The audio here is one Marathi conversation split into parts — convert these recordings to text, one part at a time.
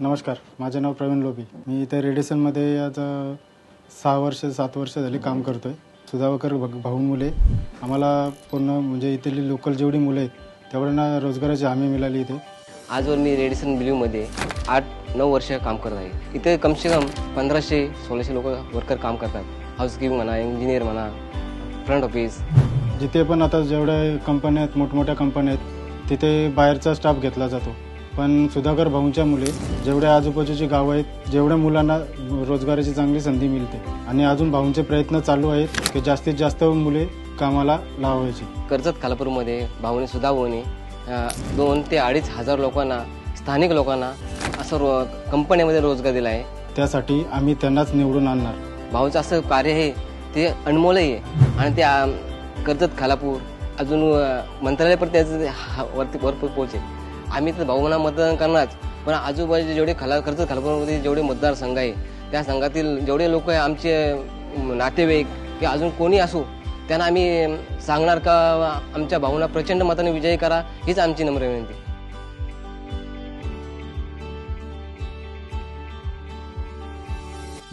नमस्कार माझे नाव प्रवीण लोभी मी इथे रेडिसनमध्ये आज सहा वर्ष सात वर्ष झाली काम करतो आहे सुधाकर भ- भाऊ मुले. आम्हाला पूर्ण म्हणजे इथली लोकल जेवढी मुलं आहेत तेवढ्यांना रोजगाराची हमी मिळाली इथे. आजवर मी रेडिसन बिल्यूमध्ये आठ नऊ वर्ष काम करत आहे. इथे कमसे कम पंधराशे सोळाशे लोक वर्कर काम करतात. हाऊसकीपिंग म्हणा इंजिनियर म्हणा फ्रंट ऑफिस जिथे पण आता जेवढ्या कंपन्या आहेत मोठमोठ्या कंपन्या आहेत तिथे बाहेरचा स्टाफ घेतला जातो. पण सुधाकर भाऊंच्या मुले जेवढ्या आजूबाजूची गावं आहेत जेवढ्या मुलांना रोजगाराची चांगली संधी मिळते. आणि अजून भाऊंचे प्रयत्न चालू आहेत की जास्तीत जास्त मुले कामाला लावायची. कर्जत खालापूरमध्ये भाऊने अं, दोन ते अडीच हजार लोकांना स्थानिक लोकांना असं रो कंपन्यामध्ये रोजगार दिला आहे त्यासाठी आम्ही त्यांनाच निवडून आणणार. भाऊचं असं कार्य आहे ते अनमोलही आहे. आणि ते कर्जत खालापूर अजून अं, मंत्रालयापर्यंत त्याचं हा- वरती वरती पोहोचेल. आम्ही तर भाऊंना मतदान करणारच पण आजूबाजूचे जेवढे खला खर्च खालापूरमध्ये जेवढे मतदारसंघ आहे त्या संघातील जेवढे लोक आहे आमचे नातेवाईक किंवा अजून कोणी असो त्यांना आम्ही सांगणार का आमच्या भाऊना प्रचंड मताने विजयी करा हीच आमची नम्र विनंती.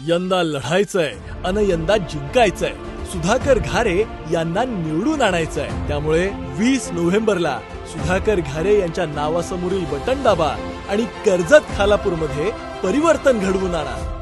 यंदा लढायचंय अन यंदा जिंकायचंय. सुधाकर घारे यांना निवडून आणायचंय. त्यामुळे वीस नोव्हेंबरला सुधाकर घारे यांच्या नावासमोरील बटन दाबा आणि कर्जत खालापूरमध्ये परिवर्तन घडवून आणा.